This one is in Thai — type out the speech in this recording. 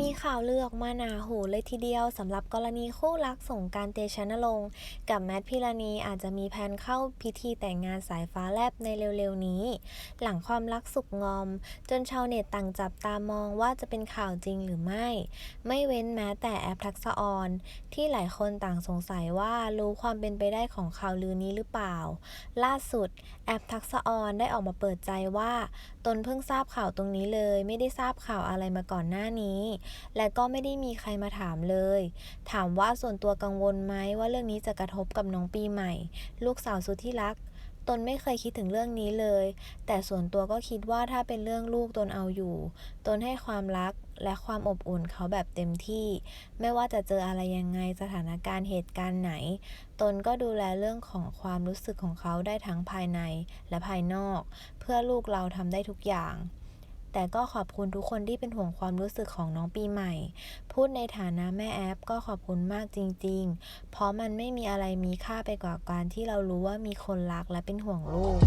มีข่าวลือออกมาหนาหูเลยทีเดียวสำหรับกรณีคู่รักสงการเตชะนรงค์กับแมทพิรณีอาจจะมีแผนเข้าพิธีแต่งงานสายฟ้าแลบในเร็วๆนี้ หลังความรักสุกงอม จนชาวเน็ตต่างจับตามองว่าจะเป็นข่าวจริงหรือไม่ ไม่เว้นแม้แต่แอปทักษออน ที่หลายคนต่างสงสัยว่ารู้ความเป็นไปได้ของข่าวลือนี้หรือเปล่า ล่าสุด แอปทักษออนได้ออกมาเปิดใจว่า ตนเพิ่งทราบข่าวตรงนี้เลย ไม่ได้ทราบข่าวอะไรมาก่อนหน้านี้และก็ไม่ได้มีใครมาถามเลย ถามว่าส่วนตัวกังวลไหมว่าเรื่องนี้จะกระทบกับน้องปีใหม่ ลูกสาวสุดที่รักตนไม่เคยคิดถึงเรื่องนี้เลย แต่ส่วนตัวก็คิดว่าถ้าเป็นเรื่องลูกตนเอาอยู่ ตนให้ความรักและความอบอุ่นเขาแบบเต็มที่ ไม่ว่าจะเจออะไรยังไงสถานการณ์เหตุการณ์ไหน ตนก็ดูแลเรื่องของความรู้สึกของเขาได้ทั้งภายในและภายนอก เพื่อลูกเราทำได้ทุกอย่าง แต่ก็ขอบคุณทุกคนที่เป็นห่วงความรู้สึกของน้องปีใหม่ พูดในฐานะแม่แอปก็ขอบคุณมากจริง ๆ เพราะมันไม่มีอะไรมีค่าไปกว่าการที่เรารู้ว่ามีคนรักและเป็นห่วงลูก